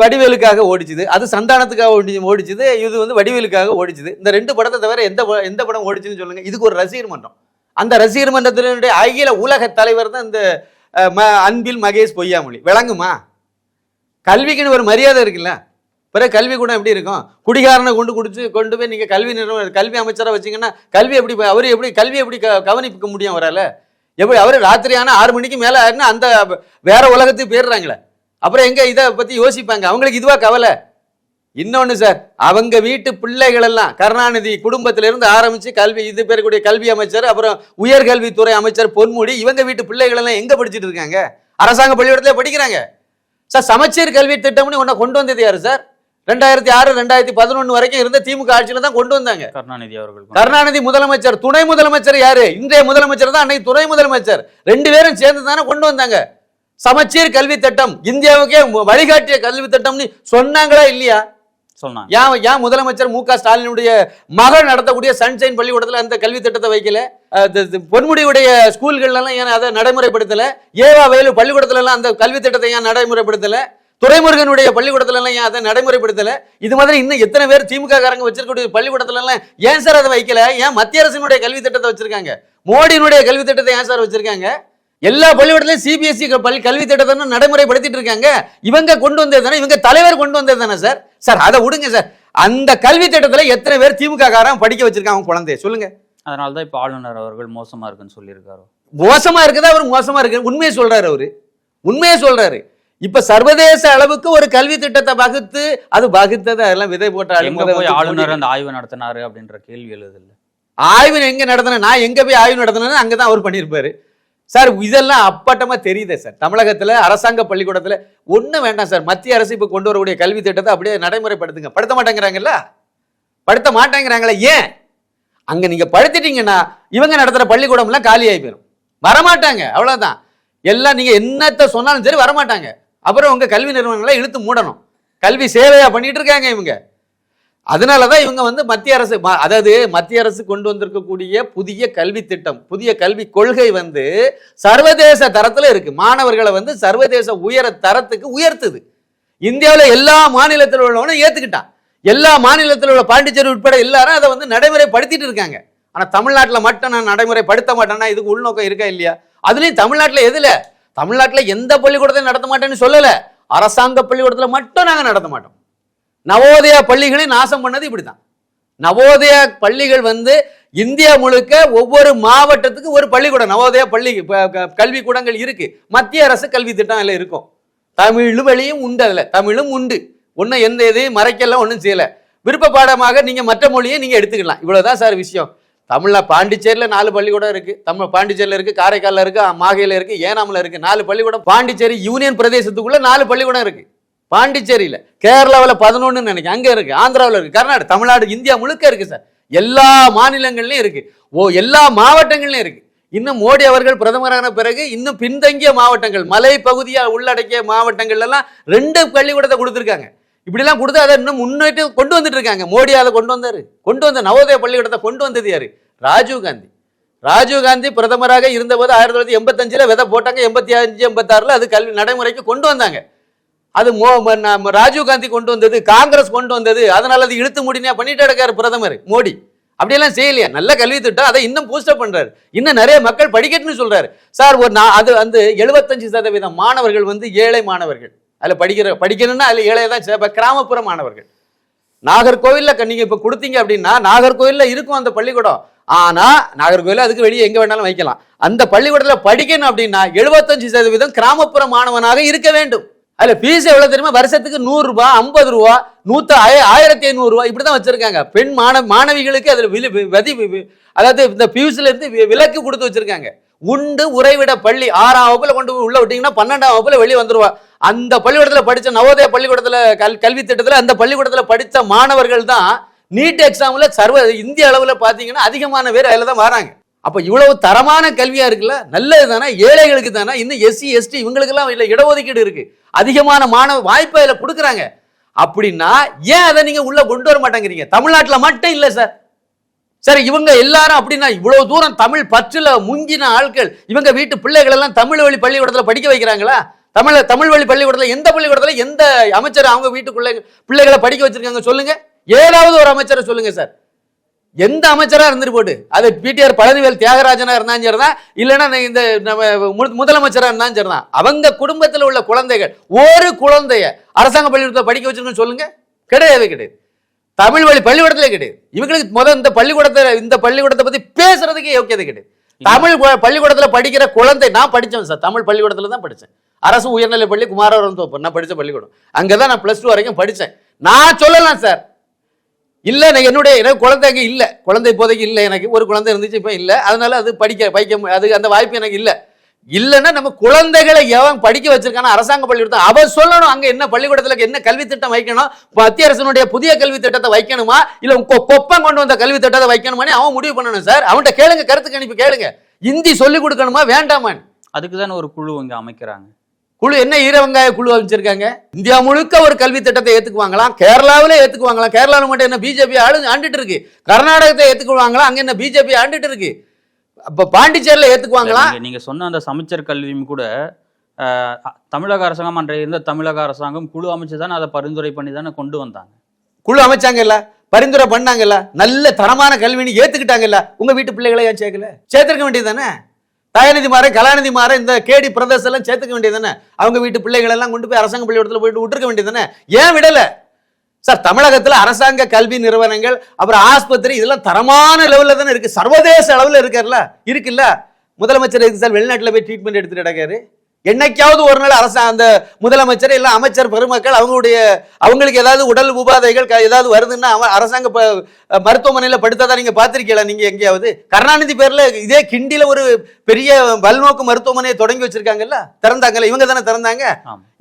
B: வடிவேலுக்காக ஓடிச்சுது. அது சந்தானத்துக்காக ஓடி ஓடிச்சுது. இது வந்து வடிவேலுக்காக ஓடிச்சுது. இந்த ரெண்டு படத்தை தவிர எந்த எந்த படம் ஓடிச்சுன்னு சொல்லுங்க. இதுக்கு ஒரு ரசிகர் மன்றம். அந்த ரசிகர் மன்றத்தினுடைய அகில உலக தலைவர் தான் இந்த அன்பில் மகேஷ் பொய்யாமொழி. விளங்குமா? கல்விக்குன்னு ஒரு மரியாதை இருக்குல்ல? பிறகு கல்வி கூட எப்படி இருக்கும்? குடிகாரனை கொண்டு குடிச்சு கொண்டு போய் நீங்கள் கல்வி நிறுவனம் கல்வி அமைச்சராக வச்சிங்கன்னா கல்வி எப்படி அவர் எப்படி கல்வி எப்படி க- கவனிக்க முடியும் அவரால்? எப்படி அவர் ராத்திரி ஆறு மணிக்கு மேலே ஆயிருந்தா அந்த வேற உலகத்துக்கு போயிடுறாங்களே. அப்புறம் எங்கே இதை பற்றி யோசிப்பாங்க? அவங்களுக்கு இதுவாக கவலை? இன்னொன்று சார் அவங்க வீட்டு பிள்ளைகள் எல்லாம் கருணாநிதி குடும்பத்திலேருந்து ஆரம்பித்து கல்வி இது பேருக்கூடிய கல்வி அமைச்சர் அப்புறம் உயர்கல்வித்துறை அமைச்சர் பொன்முடி இவங்க வீட்டு பிள்ளைகள் எல்லாம் எங்க படிச்சிட்டு இருக்காங்க? அரசாங்க பள்ளிக்கூடத்தில் படிக்கிறாங்க. சார் சமச்சீர் கல்வி திட்டம்னு ஒன்றை கொண்டு வந்தது யார் சார்? ரெண்டாயிரத்தி ஆறு ரெண்டாயிரத்தி பதினொன்று வரைக்கும் இருந்த திமுக ஆட்சியில தான் கொண்டு வந்தாங்க.
C: கருணாநிதி அவர்கள்
B: கருணாநிதி முதலமைச்சர் துணை முதலமைச்சர் யாரு? இன்றைய முதலமைச்சர் தான் அன்னைக்கு துணை முதலமைச்சர். ரெண்டு பேரும் சேர்ந்து தானே கொண்டு வந்தாங்க. சமச்சீர் கல்வி திட்டம் இந்தியாவுக்கே வழிகாட்டிய கல்வி திட்டம்னு சொன்னாங்களா இல்லையா?
C: சொன்னாங்க.
B: ஏன் ஏன் முதலமைச்சர் மு க ஸ்டாலினுடைய மகள் நடத்தக்கூடிய சன்ஷைன் பள்ளிக்கூடத்துல அந்த கல்வி திட்டத்தை வைக்கல? பொன்முடியுடைய ஸ்கூல்கள்ல எல்லாம் ஏன் அதை நடைமுறைப்படுத்தல? ஏவா வேலு பள்ளிக்கூடத்துல எல்லாம் அந்த கல்வி திட்டத்தை ஏன் நடைமுறைப்படுத்தல? துரைமுருகனுடைய பள்ளிக்கூடத்துல எல்லாம் ஏன் அதை நடைமுறைப்படுத்தல? இது மாதிரி இன்னும் எத்தனை பேர் திமுக காரங்க வச்சிருக்கக்கூடிய பள்ளிக்கூடத்துல எல்லாம் ஏன் சார் அதை வைக்கல? ஏன் மத்திய அரசினுடைய கல்வி திட்டத்தை வச்சிருக்காங்க? மோடியினுடைய கல்வி திட்டத்தை ஏன் சார் வச்சிருக்காங்க? எல்லா பள்ளிக்கூடத்திலும் சிபிஎஸ்சி பள்ளி கல்வி திட்டத்தை நடைமுறைப்படுத்திட்டு இருக்காங்க. இவங்க கொண்டு வந்தது தானே? இவங்க தலைவர் கொண்டு வந்தது தானே சார்? சார் அதை விடுங்க சார். அந்த கல்வி திட்டத்துல எத்தனை பேர் திமுக காரன் படிக்க வச்சிருக்காங்க குழந்தைய? சொல்லுங்க.
C: அதனால தான் இப்போ ஆளுநர் அவர்கள் மோசமா இருக்குன்னு சொல்லியிருக்காரு?
B: மோசமா இருக்குதா? அவர் மோசமா இருக்கு. உண்மையை சொல்றாரு அவரு. உண்மையை சொல்றாரு. இப்ப சர்வதேச அளவுக்கு ஒரு கல்வி திட்டத்தை வகுத்து அது வகுத்தது அதெல்லாம் விதை போட்ட
C: ஆளுநர் அந்த ஆய்வு நடத்தினாரு அப்படின்ற கேள்வி எழுது இல்ல
B: ஆய்வு எங்க நடத்தின நான் எங்க போய் ஆய்வு நடத்தினேன்னு அங்கதான் அவர் பண்ணியிருப்பாரு. சார் இதெல்லாம் அப்பட்டமா தெரியுதே சார். தமிழகத்துல அரசாங்க பள்ளிக்கூடத்துல ஒண்ணும் வேண்டாம் சார். மத்திய அரசு இப்ப கொண்டு வரக்கூடிய கல்வி திட்டத்தை அப்படியே நடைமுறைப்படுத்துங்க. படுத்த மாட்டேங்கிறாங்கல்ல? படுத்த மாட்டேங்கிறாங்களே ஏன்? அங்க நீங்க படுத்திட்டீங்கன்னா இவங்க நடத்துற பள்ளிக்கூடம்லாம் காலியாகி போயிடும் வரமாட்டாங்க அவ்வளவுதான். எல்லாம் நீங்க என்னத்த சொன்னாலும் சரி வரமாட்டாங்க. அப்புறம் உங்கள் கல்வி நிறுவனங்களை இழுத்து மூடணும். கல்வி சேவையாக பண்ணிட்டு இருக்காங்க இவங்க. அதனால தான் இவங்க வந்து மத்திய அரசு ம- அதாவது மத்திய அரசு கொண்டு வந்திருக்கக்கூடிய புதிய கல்வி திட்டம் புதிய கல்வி கொள்கை வந்து சர்வதேச தரத்தில் இருக்கு. மாணவர்களை வந்து சர்வதேச உயர தரத்துக்கு உயர்த்துது. இந்தியாவில் எல்லா மாநிலத்தில் உள்ளவனும் ஏற்றுக்கிட்டான் எல்லா மாநிலத்தில் உள்ள பாண்டிச்சேரி உட்பட எல்லாரும் அதை வந்து நடைமுறைப்படுத்திட்டு இருக்காங்க. ஆனால் தமிழ்நாட்டில் மட்டும் நான் நடைமுறைப்படுத்த மாட்டேன்னா இதுக்கு உள்நோக்கம் இருக்கா இல்லையா? அதுலேயும் தமிழ்நாட்டில் எதில்? தமிழ்நாட்டில் எந்த பள்ளிக்கூடத்தையும் நடத்த மாட்டேன்னு சொல்லலை. அரசாங்க பள்ளிக்கூடத்தில் மட்டும் நாங்கள் நடத்த மாட்டோம். நவோதயா பள்ளிகளை நாசம் பண்ணது இப்படி தான் நவோதயா பள்ளிகள் வந்து இந்தியா முழுக்க ஒவ்வொரு மாவட்டத்துக்கு ஒரு பள்ளிக்கூடம் நவோதயா பள்ளி கல்விக்கூடங்கள் இருக்கு. மத்திய அரசு கல்வி திட்டம் அதில் இருக்கும். தமிழும் வெளியும் உண்டு அதில். தமிழும் உண்டு. ஒன்றும் எந்த இது மறைக்கலாம் ஒன்றும் செய்யலை. விருப்ப பாடமாக நீங்கள் மற்ற மொழியை நீங்கள் எடுத்துக்கலாம். இவ்வளோதான் சார் விஷயம். தமிழ்ல பாண்டிச்சேரியில் நாலு பள்ளிக்கூடம் இருக்கு. தமிழ் பாண்டிச்சேரியில் இருக்கு காரைக்காலில் இருக்கு மாகையில் இருக்கு ஏனாமில் இருக்கு. நாலு பள்ளிக்கூடம். பாண்டிச்சேரி யூனியன் பிரதேசத்துக்குள்ள நாலு பள்ளிக்கூடம் இருக்கு. பாண்டிச்சேரியில். கேரளாவில் பதினொன்று நினைக்கிறேன். அங்கே இருக்கு ஆந்திராவில் இருக்கு கர்நாடகா தமிழ்நாடு இந்தியா முழுக்க இருக்கு சார். எல்லா மாநிலங்கள்லையும் இருக்கு. ஓ எல்லா மாவட்டங்கள்லையும் இருக்கு. இன்னும் மோடி அவர்கள் பிரதமரான பிறகு இன்னும் பின்தங்கிய மாவட்டங்கள் மலை பகுதியாக உள்ளடக்கிய மாவட்டங்கள்ல எல்லாம் ரெண்டு பள்ளிக்கூடத்தை கொடுத்துருக்காங்க. இப்படிலாம் கொடுத்து அதை இன்னும் முன்னேற்று கொண்டு வந்துட்டு இருக்காங்க. மோடி அதை கொண்டு வந்தாரு. கொண்டு வந்த நவோதய பள்ளிக்கூடத்தை கொண்டு வந்தது யாரு? ராஜீவ் காந்தி. ராஜீவ் காந்தி பிரதமராக இருந்தபோது ஆயிரத்தி தொள்ளாயிரத்தி எண்பத்தஞ்சில் விதை போட்டாங்க எண்பத்தி அஞ்சு எண்பத்தாறில் அது கல்வி நடைமுறைக்கு கொண்டு வந்தாங்க. அது மோ நம்ம ராஜீவ் காந்தி கொண்டு வந்தது காங்கிரஸ் கொண்டு வந்தது அதனால அது இழுத்து முடினா பண்ணிட்டு இருக்காரு பிரதமர் மோடி. அப்படியெல்லாம் செய்யலையா? நல்ல கல்வி திட்டம் அதை இன்னும் பூஸ்டப் பண்றாரு. இன்னும் நிறைய மக்கள் படிக்கட்டும்னு சொல்றாரு. சார் ஒரு நான் அது வந்து எழுபத்தஞ்சு சதவீதம் மாணவர்கள் வந்து ஏழை மாணவர்கள். அதில் படிக்கிற படிக்கணும்னா அதில் ஏழை தான் இப்போ கிராமப்புற மாணவர்கள். நாகர்கோவில்ல நீங்கள் இப்போ கொடுத்தீங்க அப்படின்னா நாகர்கோவிலில் இருக்கும் அந்த பள்ளிக்கூடம். ஆனால் நாகர்கோவில் அதுக்கு வெளியே எங்கே வேணாலும் வைக்கலாம். அந்த பள்ளிக்கூடத்தில் படிக்கணும் அப்படின்னா எழுபத்தஞ்சு சதவீதம் கிராமப்புற மாணவனாக இருக்க வேண்டும். அதில் ஃபீஸ் எவ்வளோ தெரியுமா? வருஷத்துக்கு நூறுரூபா ஐம்பது ரூபா நூற்று ஆய- ஆயிரத்தி ஐநூறுரூவா இப்படி தான் வச்சுருக்காங்க. பெண் மாணவ மாணவிகளுக்கு அதில் விலி- வி- விதி அதாவது இந்த ஃபீஸ்லேருந்து விலக்கு கொடுத்து வச்சுருக்காங்க. உண்டு உறைவிட பள்ளி ஆறாம் வகுப்பில் கொண்டு உள்ள விட்டிங்கன்னா பன்னெண்டாம் வகுப்பில் வெளியே வந்துருவா. அந்த பள்ளிக்கூடத்தில் படித்த நவோதய பள்ளிக்கூடத்தில் கல் கல்வி திட்டத்தில் அந்த பள்ளிக்கூடத்தில் படித்த மாணவர்கள் தான் நீட் எக்ஸாமில் சர்வ இந்திய அளவில் பார்த்தீங்கன்னா அதிகமான பேர் அதில் தான் வராங்க. அப்போ இவ்வளவு தரமான கல்வியாக இருக்குல்ல? நல்லது தானே? ஏழைகளுக்கு தானே? இன்னும் எஸ்சி எஸ்டி இவங்களுக்கெல்லாம் இல்லை இடஒதுக்கீடு இருக்குது அதிகமான மாணவ வாய்ப்பை அதில் கொடுக்குறாங்க. அப்படின்னா ஏன் அதை நீங்கள் உள்ளே கொண்டு வர மாட்டேங்கிறீங்க? தமிழ்நாட்டில் மட்டும் இல்லை சார் சரி இவங்க எல்லாரும் அப்படின்னா இவ்வளவு தூரம் தமிழ் பற்றில் முங்கின ஆட்கள். இவங்க வீட்டு பிள்ளைகள் எல்லாம் தமிழ் வழி பள்ளிக்கூடத்தில் படிக்க வைக்கிறாங்களா? தமிழ் தமிழ் வழி பள்ளிக்கூடத்தில் எந்த பள்ளிக்கூடத்தில் எந்த அமைச்சர் அவங்க வீட்டுக்குள்ளே பிள்ளைகளை படிக்க வச்சிருக்காங்க சொல்லுங்கள் ஏதாவது ஒரு அமைச்சரை சொல்லுங்க சார். எந்த அமைச்சரா இருந்துட்டு போட்டு அது பிடிஆர் பழனிவேல் தியாகராஜனா இருந்தாலும் சரிதான் இல்லைன்னா இந்த நம்ம முதலமைச்சரா இருந்தாலும் சரிதான். அவங்க குடும்பத்துல உள்ள குழந்தைகள் ஒரு குழந்தைய அரசாங்க பள்ளிக்கூடத்துல படிக்க வச்சிருக்கோன்னு சொல்லுங்க. கிடையவே கிடையாது. தமிழ் வழி பள்ளிக்கூடத்திலே கிடையாது. இவங்களுக்கு முதல் இந்த பள்ளிக்கூடத்தை இந்த பள்ளிக்கூடத்தை பத்தி பேசுறதுக்கே யோக்கியதை கிடையாது. தமிழ் பள்ளிக்கூடத்துல படிக்கிற குழந்தை நான் படிச்சேன் சார். தமிழ் பள்ளிக்கூடத்துல தான் படிச்சேன். அரசு உயர்நிலை பள்ளி குமாரவரம் தோப்பு. நான் படிச்ச பள்ளிக்கூடம். அங்கதான் நான் பிளஸ் டூ வரைக்கும் படிச்சேன். நான் சொல்லலாம் சார். இல்லை எனக்கு என்னுடைய எனக்கு குழந்தைங்க இல்லை. குழந்தை இப்போதைக்கு இல்லை. எனக்கு ஒரு குழந்தை இருந்துச்சு இப்போ இல்லை. அதனால அது படிக்க படிக்க அது அந்த வாய்ப்பு எனக்கு இல்லை. இல்லைன்னா நம்ம குழந்தைகளை எவன் படிக்க வச்சிருக்கான அரசாங்க பள்ளிக்கூடத்தை அவன் சொல்லணும் அங்கே என்ன பள்ளிக்கூடத்தில் என்ன கல்வி திட்டம் வைக்கணும் மத்திய அரசனுடைய புதிய கல்வி திட்டத்தை வைக்கணுமா? இல்லை கொ- கொப்பம் கொண்டு வந்த கல்வி திட்டத்தை வைக்கணுமான்னு அவன் முடிவு பண்ணணும் சார். அவன்கிட்ட கேளுங்க கருத்து கணிப்பு கேளுங்க. இந்தி சொல்லிக் கொடுக்கணுமா வேண்டாமான்னு?
C: அதுக்கு தானே ஒரு குழு இங்கே அமைக்கிறாங்க.
B: குழு என்ன ஈர வெங்காய குழு அமைச்சிருக்காங்க? இந்தியா முழுக்க ஒரு கல்வி திட்டத்தை ஏத்துக்குவாங்களாம் கேரளாவிலே ஏத்துக்குவாங்களாம் கேரளாவில் மட்டும் என்ன பிஜேபி ஆளு ஆண்டுட்டு இருக்கு கர்நாடகத்தை ஏத்துக்குவாங்களா? அங்க என்ன பிஜேபி ஆண்டுட்டு இருக்கு அப்ப பாண்டிச்சேரியில ஏத்துக்குவாங்களா?
C: நீங்க- நீங்க சொன்ன அந்த சமைச்சர் கல்வியும் கூட தமிழக அரசாங்கம் அன்றைய இருந்த தமிழக அரசாங்கம் குழு அமைச்சு தானே அதை பரிந்துரை பண்ணி தானே கொண்டு வந்தாங்க.
B: குழு அமைச்சாங்கல்ல? பரிந்துரை பண்ணாங்கல்ல? நல்ல தரமான கல்வின்னு ஏத்துக்கிட்டாங்கல்ல? உங்க வீட்டு பிள்ளைகளை ஏன் சேர்க்கல? சேர்த்திருக்க வேண்டியது தானே? தயாநிதி மாற கலாநிதி மாற இந்த கேடி பிரதர்ஸ் எல்லாம் சேர்த்துக்க வேண்டியது தானே அவங்க வீட்டு பிள்ளைகள் எல்லாம் கொண்டு போய் அரசாங்க பள்ளிக்கூடத்தில் போயிட்டு விட்டுருக்க வேண்டியது தானே ஏன் விடல? சார் தமிழகத்தில் அரசாங்க கல்வி நிறுவனங்கள் அப்புறம் ஆஸ்பத்திரி இதெல்லாம் தரமான லெவலில் தானே இருக்கு. சர்வதேச அளவில் இருக்கார்ல இருக்குல்ல? முதலமைச்சர் இருக்கு சார் வெளிநாட்டில் போய் ட்ரீட்மெண்ட் எடுத்துகிட்டு கிடக்காரு என்னைக்காவது ஒரு நாள் அரசா அந்த முதலமைச்சர் இல்ல அமைச்சர் பெருமக்கள் அவங்களுடைய அவங்களுக்கு ஏதாவது உடல் உபாதைகள் ஏதாவது வருதுன்னா அவன் அரசாங்க மருத்துவமனையில படுத்ததா நீங்க பார்த்திருக்கீங்களா? நீங்க எங்கேயாவது? கருணாநிதி பேர்ல இதே கிண்டில ஒரு பெரிய பல்நோக்கு மருத்துவமனையை தொடங்கி வச்சிருக்காங்கல்ல? திறந்தாங்கல்ல? இவங்க தானே திறந்தாங்க.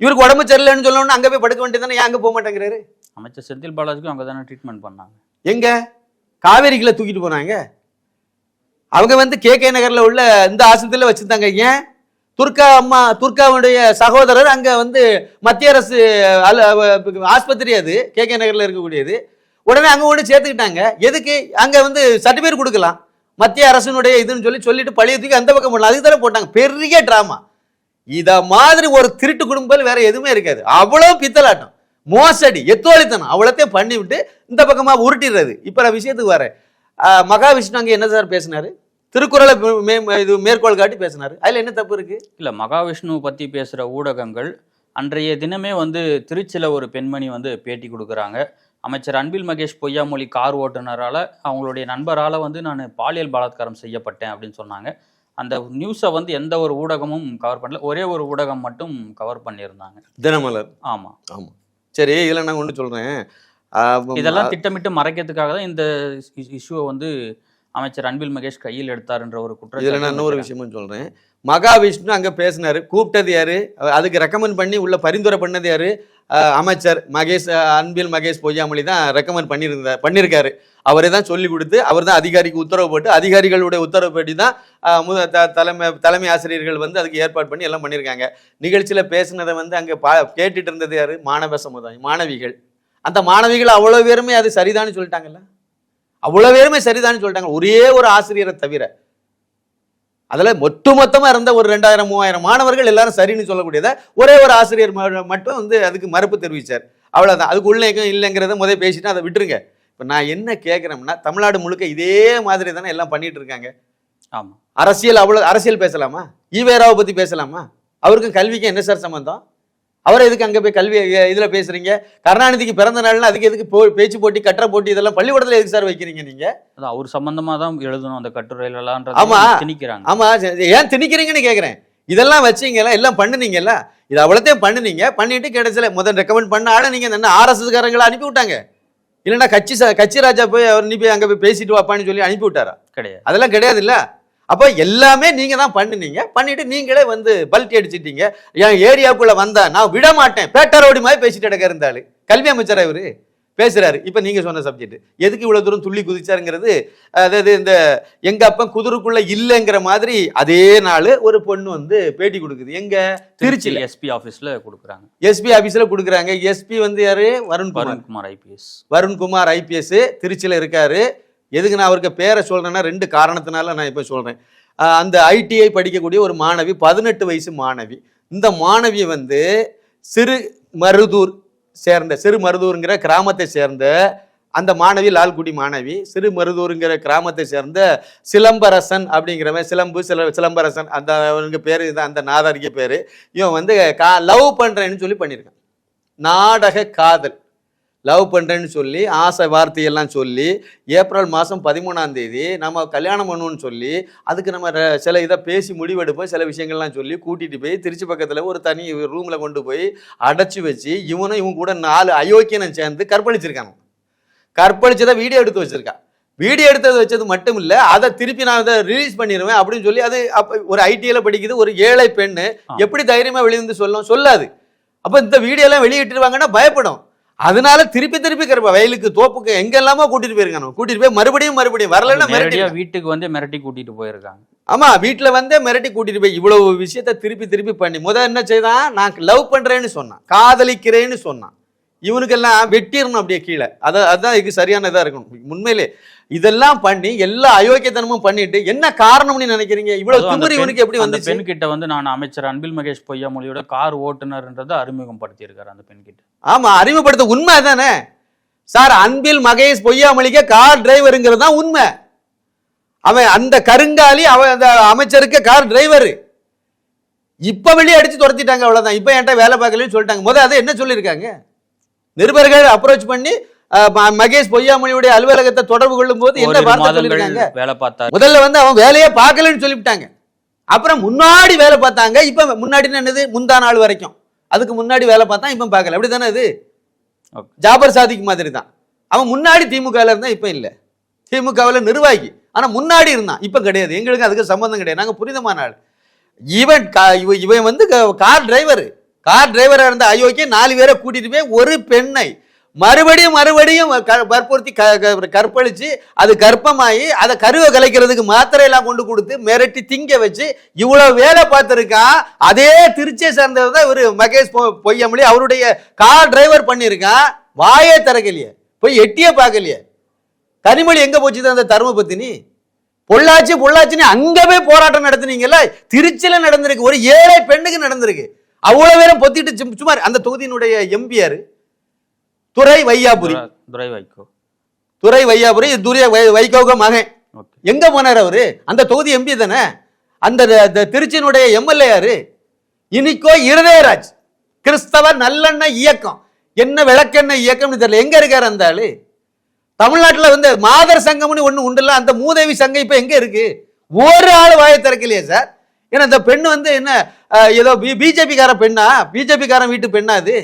B: இவருக்கு உடம்பு சரியில்லைன்னு சொல்லணும்னு அங்க போய் படுக்க வேண்டியதானே ஏன் அங்க போக மாட்டேங்கிறாரு?
C: அமைச்சர் செந்தில் பாலாஜிக்கும் அவங்க தானே ட்ரீட்மெண்ட் பண்ணாங்க.
B: எங்க? காவேரிக்குள்ள தூக்கிட்டு போனாங்க. அவங்க வந்து கே கே நகர்ல உள்ள இந்த ஆஸ்பத்திரியில வச்சிருந்தாங்க. ஏன்? துர்கா அம்மா துர்காவுடைய சகோதரர் அங்கே வந்து மத்திய அரசு அல- ஆஸ்பத்திரி அது கே கே நகரில் இருக்கக்கூடியது. உடனே அங்கே கொண்டு சேர்த்துக்கிட்டாங்க. எதுக்கு? அங்கே வந்து சர்டிஃபிகேட் கொடுக்கலாம். மத்திய அரசினுடைய இதுன்னு சொல்லி சொல்லிட்டு பழைய தூக்கி அந்த பக்கம் போடலாம். அதுக்கு தானே போட்டாங்க. பெரிய ட்ராமா இதை மாதிரி ஒரு திருட்டு குடும்பம் வேற எதுவுமே இருக்காது. அவ்வளோ பித்தலாட்டம். மோசடி எத்தோழித்தனம் அவ்வளோத்தையும் பண்ணிவிட்டு இந்த பக்கமாக உருட்டிடுறது. இப்போ நான் விஷயத்துக்கு வரேன். மகாவிஷ்ணு அங்கே என்ன சார் பேசினாரு? திருக்குறளை மே- இது மேற்கோள் காட்டி பேசினாரு. அதுல என்ன தப்பு இருக்கு?
C: இல்ல மகாவிஷ்ணு பத்தி பேசுற ஊடகங்கள் அன்றைய தினமே வந்து திருச்சியில ஒரு பெண்மணி வந்து பேட்டி கொடுக்குறாங்க. அமைச்சர் அன்பில் மகேஷ் பொய்யாமொழி கார் ஓட்டுநரால அவங்களுடைய நண்பரால வந்து நான் பாலியல் பலாத்காரம் செய்யப்பட்டேன் அப்படின்னு சொன்னாங்க. அந்த நியூஸை வந்து எந்த ஒரு ஊடகமும் கவர் பண்ணல. ஒரே ஒரு ஊடகம் மட்டும் கவர் பண்ணியிருந்தாங்க.
B: தினமலர்.
C: ஆமா.
B: ஆமா. சரி இதுல நான் ஒன்று சொல்றேன். ஆஹ்
C: இதெல்லாம் திட்டமிட்டு மறைக்கிறதுக்காக தான் இந்த இஷ்யூவை வந்து அமைச்சர் அன்பில் மகேஷ் கையில் எடுத்தாருன்ற ஒரு
B: இதுல
C: குற்றச்சாட்டு
B: நான் இன்னொரு. விஷயமும் சொல்றேன். மகாவிஷ்ணு அங்க பேசினாரு கூப்பிட்டது யாரு? அதுக்கு ரெக்கமெண்ட் பண்ணி உள்ள பரிந்துரை பண்ணது யாரு? அமைச்சர் மகேஷ் அன்பில் மகேஷ் பொய்யாமொழி தான் ரெக்கமெண்ட் பண்ணியிருந்த பண்ணியிருக்காரு. அவரே தான் சொல்லி கொடுத்து அவர் தான் அதிகாரிக்கு உத்தரவு போட்டு அதிகாரிகளுடைய உத்தரவுப்படி தான் முத த- தலைமை தலைமை ஆசிரியர்கள் வந்து அதுக்கு ஏற்பாடு பண்ணி எல்லாம் பண்ணியிருக்காங்க. நிகழ்ச்சியில் பேசுனதை வந்து அங்கே பா கேட்டுட்டு இருந்தது யாரு? மாணவ சமுதாயம் மாணவிகள். அந்த மாணவிகள் அவ்வளோ பேருமே அது சரிதான்னு சொல்லிட்டாங்கல்ல? அவ்வளோ பேருமே சரிதான்னு சொல்லிட்டாங்க. ஒரே ஒரு ஆசிரியரை தவிர. அதில் ஒட்டு மொத்தமாக இருந்த ஒரு ரெண்டாயிரம் மூவாயிரம் மாணவர்கள் எல்லாரும் சரின்னு சொல்லக்கூடியதை ஒரே ஒரு ஆசிரியர் மட்டும் வந்து அதுக்கு மறுப்பு தெரிவித்தார் அவ்வளோதான் அதுக்கு உள்ள எங்கும் இல்லைங்கிறத முதல் பேசிட்டு அதை விட்டுருங்க. இப்போ நான் என்ன கேட்குறேன்னா தமிழ்நாடு முழுக்க இதே மாதிரி தானே எல்லாம் பண்ணிட்டு இருக்காங்க.
C: ஆமா.
B: அரசியல் அவ்வளோ அரசியல் பேசலாமா? ஈவேராவை பற்றி பேசலாமா? அவருக்கும் கல்விக்கும் என்ன சார் சம்பந்தம்? அவரை எதுக்கு அங்கே போய் கல்வி இதில் பேசுறீங்க? கருணாநிதிக்கு பிறந்த நாள்னா அதுக்கு எதுக்கு போ பேச்சு போட்டி கட்டுரை போட்டி இதெல்லாம் பள்ளிக்கூடத்தில் எதுக்கு சார் வைக்கிறீங்க நீங்கள்
C: அது அவர் சம்பந்தமா தான் எழுதணும் அந்த கட்டுரையிலலாம்
B: ஆமா.
C: திணிக்கிறாங்க.
B: ஆமா ஏன் திணிக்கிறீங்கன்னு கேக்குறேன். இதெல்லாம் வச்சீங்கல்ல எல்லாம் பண்ணுனீங்கல்ல? இது அவ்வளோத்தையும் பண்ணுனீங்க பண்ணிட்டு கிடைச்சல முதல் ரெக்கமெண்ட் பண்ண ஆட நீங்க என்ன ஆர்எஸ்எஸ் காரங்களை அனுப்பி விட்டாங்க. இல்லைன்னா கட்சி கட்சி ராஜா போய் அவர் நீ போய் அங்க போய் பேசிட்டு வாப்பான்னு சொல்லி அனுப்பி விட்டாரா?
C: கிடையாது.
B: அதெல்லாம் கிடையாது இல்ல அப்போ எல்லாமே நீங்க தான் பண்ணுனீங்க. பண்ணிட்டு நீங்களே வந்து பல்ட்டி அடிச்சிட்டீங்க. என் ஏரியாவுக்குள்ள வந்தா நான் விட மாட்டேன். பேட்டரோடி மாதிரி பேசிட்டு கிடக்க இருந்தாரு கல்வி அமைச்சர் இவரு? பேசுறாரு. இப்ப நீங்க சொன்ன சப்ஜெக்ட் எதுக்கு இவ்வளவு தூரம் துள்ளி குதிச்சாருங்கிறது? அதாவது இந்த எங்க அப்பன் குதிரைக்குள்ள இல்லைங்கிற மாதிரி அதே நாள் ஒரு பொண்ணு வந்து பேட்டி கொடுக்குது. எங்க?
C: திருச்சி
B: திருச்சியில.
C: எஸ்பி ஆபீஸ்ல கொடுக்குறாங்க.
B: எஸ்பி ஆபீஸ்ல கொடுக்குறாங்க. எஸ்பி வந்து யாரு? வருண்குமார்.
C: வருண்குமார் ஐபிஎஸ்
B: வருண்குமார் ஐபிஎஸ் திருச்சியில் இருக்காரு. எதுக்கு நான் அவருக்கு பேரை சொல்கிறேன்னா ரெண்டு காரணத்தினால நான் இப்போ சொல்கிறேன் அந்த ஐடிஐ படிக்கக்கூடிய ஒரு மாணவி பதினெட்டு வயசு மாணவி. இந்த மாணவி வந்து சிறு மருதூர் சேர்ந்த சிறு மருதூருங்கிற கிராமத்தை சேர்ந்த அந்த மாணவி லால்குடி மாணவி சிறு மருதூருங்கிற கிராமத்தை சேர்ந்த சிலம்பரசன் அப்படிங்கிறவன் சிலம்பு சில சிலம்பரசன் அந்த அவனுக்கு பேர் இது அந்த நாதாரிக்க பேர். இவன் வந்து கா லவ் பண்ணுறேன்னு சொல்லி பண்ணியிருக்கான். நாடக காதல். லவ் பண்ணுறேன்னு சொல்லி ஆசை வார்த்தையெல்லாம் சொல்லி ஏப்ரல் மாதம் பதிமூணாம் தேதி நம்ம கல்யாணம் பண்ணுவோம்னு சொல்லி அதுக்கு நம்ம சில இதை பேசி முடிவெடுப்போம். சில விஷயங்கள்லாம் சொல்லி கூட்டிகிட்டு போய் திருச்சி பக்கத்தில் ஒரு தனி ரூமில் கொண்டு போய் அடைச்சி வச்சு இவனும் இவன் கூட நாலு அயோக்கியனை சேர்ந்து கற்பழிச்சிருக்காங்க கற்பழிச்சதை வீடியோ எடுத்து வச்சிருக்கா. வீடியோ எடுத்தது வச்சது மட்டும் இல்லை அதை திருப்பி நான் அதை ரிலீஸ் பண்ணிடுவேன் அப்படின்னு சொல்லி அது அப்போ ஒரு ஐடியில் படிக்குது ஒரு ஏழை பெண்ணு. எப்படி தைரியமாக வெளியே சொல்லும் சொல்லாது. அப்போ இந்த வீடியோலாம் வெளியிட்டுருவாங்கன்னா பயப்படும். அதனால திருப்பி திருப்பி கருப்பா. வயலுக்கு தோப்புக்கு எங்கெல்லாமோ கூட்டிட்டு போயிருக்கானோ? கூட்டிட்டு போய் மறுபடியும் மறுபடியும். வரலன்னா மிரட்டி
C: வீட்டுக்கு வந்து மிரட்டி கூட்டிட்டு போயிருக்காங்க.
B: ஆமா வீட்டுல வந்தே மிரட்டி கூட்டிட்டு போய் இவ்வளவு விஷயத்த திருப்பி திருப்பி பண்ணி. முத என்ன செய்தான்? நான் லவ் பண்றேன்னு சொன்னான். காதலிக்கிறேன்னு சொன்னான். இவனுக்கெல்லாம் வெட்டிடணும் அப்படியே கீழே. அதான் அதான் இதுக்கு சரியான இதா இருக்கணும். உண்மையிலே இதெல்லாம் பண்ணி எல்லா அயோக்கியத்தனமும் பண்ணிட்டு என்ன காரணம்னு நினைக்கிறீங்க? இவ்வளவு திமிரு இவனுக்கு எப்படி வந்துச்சு?
C: பெண் கிட்ட வந்து நான் அமைச்சர் அன்பில் மகேஷ் பொய்யாமொழியோட கார் ஓட்டுநர்ன்றதை அறிமுகப்படுத்தி இருக்காரு அந்த பெண் கிட்ட
B: ஆமா அறிமுகப்படுத்த உண்மை தானே? சார் அன்பில் மகேஷ் பொய்யாமொழிக்க கார் டிரைவருங்கிறது தான் உண்மை. அவன் அந்த கருங்காலி அவன் அந்த அமைச்சருக்கு கார் டிரைவர். இப்ப வெளியே அடிச்சு துரத்திட்டாங்க அவ்வளவுதான். இப்ப என்கிட்ட வேலை பார்க்கலன்னு சொல்லிட்டாங்க. முத அதை என்ன சொல்லியிருக்காங்க? நிருபர்கள் அப்ரோச் பண்ணி மகேஷ் பொய்யாமொழியுடைய அலுவலகத்தை தொடர்பு கொள்ளும் போது என்ன வார்த்தை
C: மாதங்கள்
B: சொல்லியிருக்காங்க?
C: வேலை பார்த்தாரு.
B: முதல்ல வந்து அவன் வேலையே பார்க்கலன்னு சொல்லிவிட்டாங்க. அப்புறம் முன்னாடி வேலை பார்த்தாங்க. இப்ப முன்னாடி என்னது? முந்தா நாள் வரைக்கும். அதுக்கு முன்னாடி வேலை பார்த்தான் இப்ப பார்க்கல. அப்படிதானே இது. ஜாபர் சாதிக் மாதிரி தான் அவன் முன்னாடி திமுகவில் இருந்தான் இப்போ இல்லை. திமுகவில் நிர்வாகி. ஆனால் முன்னாடி இருந்தான். இப்போ கிடையாது. எங்களுக்கு அதுக்கு சம்மந்தம் கிடையாது. நாங்கள் புனிதமான ஆள். இவன் கா- இவ- இவன் வந்து கார் டிரைவர் கார் டிரைவராக இருந்த அயோக்கிய நாலு பேரை கூட்டிகிட்டு போய் ஒரு பெண்ணை மறுபடியும் மறுபடியும் க- வற்புறுத்தி க க- அது கர்ப்பமாகி அதை கருவை கலைக்கிறதுக்கு மாத்திரையெல்லாம் கொண்டு கொடுத்து மிரட்டி திங்க வச்சு இவ்வளோ வேலை பார்த்துருக்கான் அதே திருச்சியை சேர்ந்தவர் தான் இவர் மகேஷ் பொ- பொய்யாமொழி. அவருடைய கார் டிரைவர் பண்ணியிருக்கான் வாயே திறக்கலையே. போய் எட்டியே பார்க்கலையே. கனிமொழி எங்கே போச்சு அந்த தருமபத்தினி? பொள்ளாச்சி பொள்ளாச்சின்னு அங்கே போய் போராட்டம் நடத்துனீங்கல்ல? திருச்சியில் நடந்திருக்கு. ஒரு ஏழை பெண்ணுக்கு நடந்திருக்கு. அவ்வளவு பேரும் பொத்திட்டு சும்- சும்மா அந்த தொகுதியினுடைய எம்பியாரு துரை வையாபுரி.
C: துரை- துரை வைகோ.
B: துரை வையாபுரி இது துரை வை- வைகோக மகன். எங்க போனார் அவரு? அந்த தொகுதி எம்பி தானே? அந்த திருச்சியினுடைய எம்எல்ஏ யாரு? இனிக்கோ இருதயராஜ் கிறிஸ்தவ நல்லெண்ணெய் இயக்கம். என்ன விளக்கெண்ணெய் இயக்கம்னு தெரியல. எங்க இருக்காரு அந்த ஆளு? தமிழ்நாட்டுல வந்து மாதர் சங்கம்னு ஒண்ணு உண்டுல்ல அந்த மூதேவி சங்கம் இப்ப எங்க இருக்கு? ஒரு ஆள் வாயை திறக்கலையே சார். ஏன்னா இந்த பெண்ணு வந்து என்ன ஏதோ பிஜேபி கார பெண்ணா? பிஜேபி காரன் வீட்டு பெண்ணா அது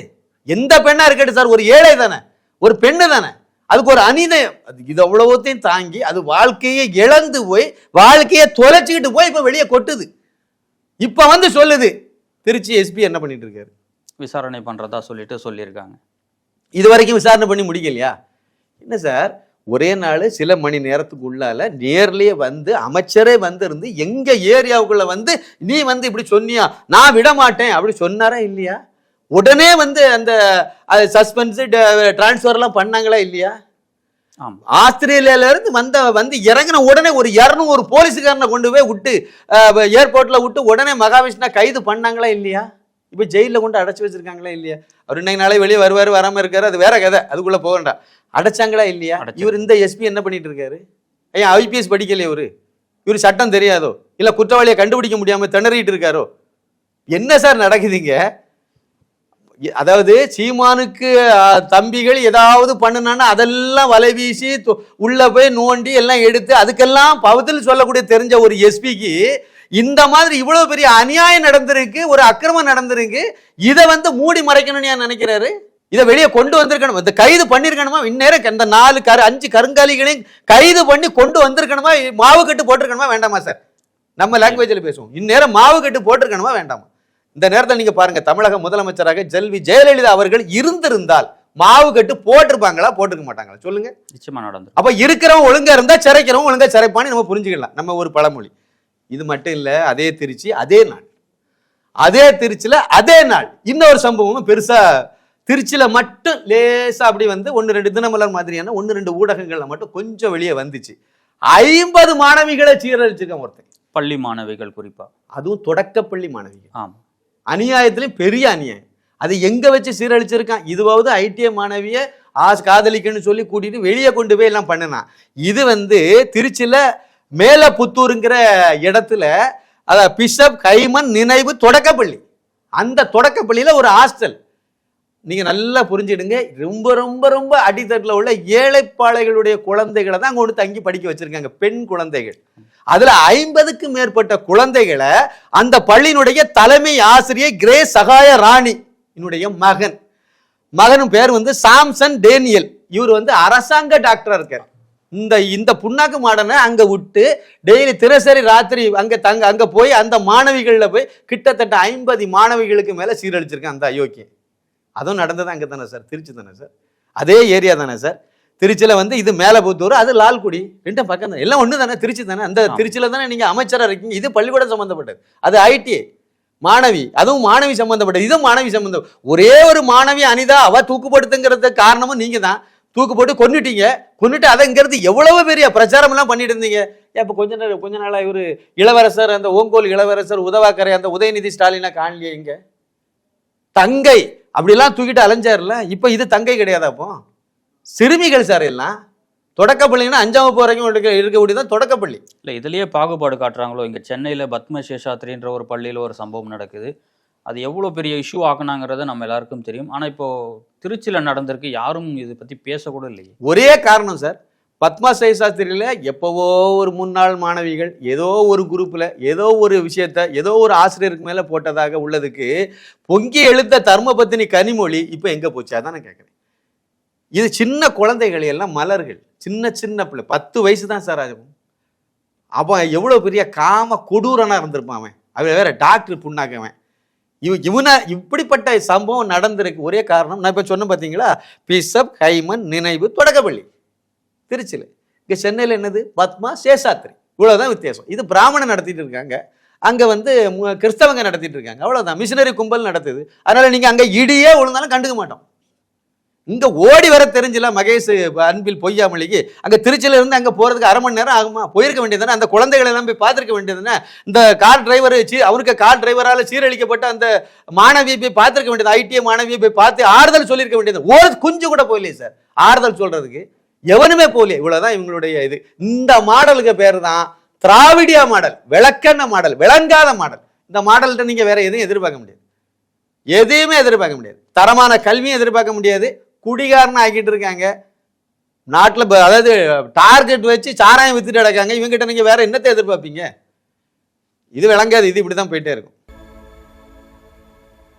B: எந்த பெண்ணா இருக்கட்டும் சார் ஒரு ஏழை தானே ஒரு பெண்ணு தானே. அதுக்கு ஒரு அநீதம் அது இது அவ்வளவுத்தையும் தாங்கி அது வாழ்க்கையை இழந்து போய் வாழ்க்கையை தொலைச்சிக்கிட்டு போய் இப்போ வெளியே கொட்டுது. இப்போ வந்து சொல்லுது திருச்சி எஸ்பி என்ன பண்ணிட்டு இருக்காரு?
C: விசாரணை பண்றதா சொல்லிட்டு சொல்லியிருக்காங்க.
B: இது வரைக்கும் விசாரணை பண்ணி முடிக்கலையா? என்ன சார் ஒரே நாள் சில மணி நேரத்துக்கு உள்ளால நேர்லயே வந்து அமைச்சரே வந்து இருந்து எங்க ஏரியாவுக்குள்ள வந்து நீ வந்து இப்படி சொன்னியா? நான் விட மாட்டேன் அப்படி சொன்னாரா இல்லையா? உடனே வந்து அந்த சஸ்பென்ஸ் டிரான்ஸ்ஃபர்லாம் பண்ணாங்களா இல்லையா? ஆஸ்திரேலியால இருந்து வந்த வந்து இறங்கின உடனே ஒரு இரநூறு போலீஸுக்காரனை கொண்டு போய் விட்டு ஏர்போர்ட்ல விட்டு உடனே மகாவிஷ்ணா கைது பண்ணாங்களா இல்லையா? இப்போ ஜெயிலில் கொண்டு அடைச்சு வச்சிருக்காங்களா இல்லையா? அவர் இன்னைக்கு நாளை வெளியே வருவார் வராம இருக்காரு அது வேற கதை. அதுக்குள்ள போக வேண்டாம். அடைச்சாங்களா இல்லையா. இவர் இந்த எஸ்பி என்ன பண்ணிட்டு இருக்காரு? ஐயா ஐபிஎஸ் படிக்கலையே இவரு? இவர் சட்டம் தெரியாதோ? இல்ல குற்றவாளியை கண்டுபிடிக்க முடியாம திணறிட்டு இருக்காரோ? என்ன சார் நடக்குதுங்க? அதாவது சீமானுக்கு தம்பிகள் ஏதாவது பண்ணுனான்னா அதெல்லாம் வலை வீசி உள்ள போய் நோண்டி எல்லாம் எடுத்து அதுக்கெல்லாம் பவத்தில் சொல்லக்கூடிய தெரிஞ்ச ஒரு எஸ்பிக்கு இந்த மாதிரி இவ்வளவு பெரிய அநியாயம் நடந்திருக்கு ஒரு அக்கிரமம் நடந்திருக்கு இதை வந்து மூடி மறைக்கணும்னு ஏன் நினைக்கிறாரு? இதை வெளியே கொண்டு வந்திருக்கணும். இந்த கைது பண்ணிருக்கணுமா? இந்நேரம் இந்த நாலு கரு அஞ்சு கருங்காலிகளையும் கைது பண்ணி கொண்டு வந்திருக்கணுமா? மாவு கட்டு போட்டிருக்கணுமா? வேண்டாமா சார்? நம்ம லாங்குவேஜில் பேசுவோம். இந்நேரம் மாவு கட்டு போட்டிருக்கணுமா? வேண்டாமா? இந்த நேரத்தில் நீங்க பாருங்க தமிழக முதலமைச்சராக ஜெல்வி ஜெயலலிதா அவர்கள் இருந்திருந்தால் மாவு கட்டு போட்டிருப்பாங்களா? போட்டிருக்க மாட்டாங்களா? சொல்லுங்க.
C: நிச்சயமா நடந்து
B: அப்ப இருக்கிறவன் ஒழுங்கா இருந்தா சிறைக்கிறவன் ஒழுங்கா சிறைப்பான்னு நம்ம புரிஞ்சுக்கலாம். நம்ம ஒரு பழமொழி. இது மட்டும் இல்ல அதே திருச்சி அதே நாள். அதே திருச்சியில அதே நாள். இன்னொரு சம்பவமும் பெருசா திருச்சியில மட்டும் லேசா அப்படி வந்து ஒன்று ரெண்டு தினமலர் மாதிரியான ஒன்று ரெண்டு ஊடகங்கள்ல மட்டும் கொஞ்சம் வெளியே வந்துச்சு. ஐம்பது மாணவிகளை சீரழிச்சிருக்கான் ஒருத்தன்.
C: பள்ளி மாணவிகள் குறிப்பா.
B: அதுவும் தொடக்கப்பள்ளி மாணவிகள்.
C: ஆமா.
B: அநியாயத்திலையும் பெரிய அநியாயம். அது எங்க வச்சு சீரழிச்சிருக்கான்? இதுவாவது ஐடிஐ மாணவிய ஆஸ் காதலிக்கன்னு சொல்லி கூட்டிட்டு வெளியே கொண்டு போய் எல்லாம் பண்ணினான். இது வந்து திருச்சியில மேலப்புத்தூருங்கிற இடத்துல அத பிஷப் கைமன் நினைவு தொடக்கப்பள்ளி. அந்த தொடக்கப்பள்ளியில ஒரு ஹாஸ்டல். நீங்க நல்லா புரிஞ்சிடுங்க ரொம்ப ரொம்ப ரொம்ப அடித்தட்டில் உள்ள ஏழைப்பாளைகளுடைய குழந்தைகளை தான் அங்கே கொண்டு தங்கி படிக்க வச்சிருக்காங்க. பெண் குழந்தைகள். அதில் ஐம்பதுக்கும் மேற்பட்ட குழந்தைகளை அந்த பள்ளியினுடைய தலைமை ஆசிரியர் கிரே சகாய ராணி என்னுடைய மகன். மகனும் பேர் வந்து சாம்சன் டேனியல். இவர் வந்து அரசாங்க டாக்டராக இருக்கார். இந்த இந்த புண்ணாக்கு மாடனை அங்க விட்டு டெய்லி தினசரி ராத்திரி அங்க தங்க அங்க போய் அந்த மாணவிகள்ல போய் கிட்டத்தட்ட ஐம்பது மாணவிகளுக்கு மேல சீரழிச்சிருக்கான் அந்த அயோக்கியம் அதுவும் நடந்தது அங்கே தானே சார் திருச்சி தானே சார். அதே ஏரியா தானே சார். திருச்சியில் வந்து இது மேலப்புத்தூர் அது லால்குடி ரெண்டும் பக்கம் தான். எல்லாம் ஒன்று தானே திருச்சி தானே. அந்த. திருச்சியில் தானே நீங்கள் அமைச்சராக இருக்கீங்க. இது பள்ளிக்கூடம் சம்மந்தப்பட்டது அது ஐடி மாணவி அதுவும் மாணவி சம்மந்தப்பட்டது இதுவும் மாணவி சம்மந்தம் ஒரே ஒரு மாணவி அனிதா அவ தூக்குப்படுத்துங்கிறது காரணமும் நீங்கள் தான் தூக்கு போட்டு கொன்னுட்டீங்க. கொன்னுட்டு அதை இங்கிறது எவ்வளவு பெரிய பிரச்சாரம் எல்லாம் பண்ணிட்டு இருந்தீங்க? ஏன் இப்போ கொஞ்ச நாள் கொஞ்ச நாளாக இவர் இளவரசர் அந்த ஓங்கோல் இளவரசர் உதவாக்கரை அந்த உதயநிதி ஸ்டாலினை காணலையே இங்க? தங்கை அப்படிலாம் தூக்கிட்டு அலைஞ்சார்ல? இப்போ இது தங்கை கிடையாது அப்போ? சிறுமிகள் சார் எல்லாம் தொடக்கப்பள்ளின்னா அஞ்சாம் வகுப்பு வரைக்கும் இருக்க இருக்கக்கூடியதான் தொடக்கப்பள்ளி
C: இல்லை இதுலேயே பாகுபாடு காட்டுறாங்களோ? இங்கே சென்னையில் பத்ம சேஷாத்ரின்ற ஒரு பள்ளியில் ஒரு சம்பவம் நடக்குது. அது எவ்வளோ பெரிய இஷ்யூ ஆக்குனாங்கிறத நம்ம எல்லாருக்கும் தெரியும். ஆனால் இப்போது திருச்சியில் நடந்திருக்கு யாரும் இதை பற்றி பேசக்கூட இல்லையே.
B: ஒரே காரணம் சார் பத்மா சாஸ்திரியில் எப்போவோ ஒரு முன்னாள் மாணவிகள் ஏதோ ஒரு குரூப்பில் ஏதோ ஒரு விஷயத்த ஏதோ ஒரு ஆசிரியருக்கு மேலே போட்டதாக உள்ளதுக்கு பொங்கி எழுத்த தர்மபத்தினி கனிமொழி இப்போ எங்கே போச்சு? அதான் நான் கேட்குறேன் இது சின்ன குழந்தைகள் எல்லாம் மலர்கள் சின்ன சின்ன பிள்ளை பத்து வயசு தான் சார் ஆகும். அவன் எவ்வளோ பெரிய காம கொடூரனாக இருந்திருப்பான் அவன். அவன் வேற டாக்டர் புண்ணாக்கவன். இவ இவனை இப்படிப்பட்ட சம்பவம் நடந்திருக்கு. ஒரே காரணம் நான் இப்போ சொன்னேன் பார்த்தீங்களா பிசப் ஹைமன் நினைவு தொடக்கப்பள்ளி திருச்சியில். இங்கே சென்னையில் என்னது? பத்மா சேஷாத்ரி. இவ்வளோதான் வித்தியாசம். இது பிராமணன் நடத்திட்டு இருக்காங்க. அங்கே வந்து மு- கிறிஸ்தவங்க நடத்திட்டு இருக்காங்க. அவ்வளோதான் மிஷினரி கும்பல் நடத்துது. அதனால் நீங்கள் அங்கே இடியே விழுந்தாலும் கண்டுக்க மாட்டோம். இங்கே ஓடி வர தெரிஞ்சல மகேஷ் அன்பில் பொய்யாமலிக்கு அங்கே திருச்சியிலேருந்து அங்கே போகிறதுக்கு அரை மணி நேரம் ஆகுமா? போயிருக்க வேண்டியதுனா அந்த குழந்தைகளை எல்லாம் போய் பார்த்துருக்க வேண்டியதுதானே? இந்த கார் டிரைவர் அவருக்கு கார் டிரைவரால் சீரழிக்கப்பட்ட அந்த மாணவியை போய் பார்த்துருக்க வேண்டியது ஐடிஐ மாணவியை போய் பார்த்து ஆறுதல் சொல்லியிருக்க வேண்டியது. ஒரு குஞ்சு கூட போகலையே சார் ஆறுதல் சொல்கிறதுக்கு எவனுமே போகலையே இவ்வளோதான் இவங்களுடைய இது. இந்த மாடலுக்கு பேர் தான் திராவிடியா மாடல் விளக்கண்ண மாடல் விளங்காத மாடல். இந்த மாடல்கிட்ட நீங்கள் வேற எதுவும் எதிர்பார்க்க முடியாது. எதையுமே எதிர்பார்க்க முடியாது. தரமான கல்வியும் எதிர்பார்க்க முடியாது. குடிகாரனை ஆக்கிட்டு இருக்காங்க நாட்டில் அதாவது டார்கெட் வச்சு சாராயம் வித்துட்டு கிடக்காங்க. இவங்ககிட்ட நீங்கள் வேற என்னத்தை எதிர்பார்ப்பீங்க? இது விளங்காது. இது இப்படி தான் போயிட்டே இருக்கும்.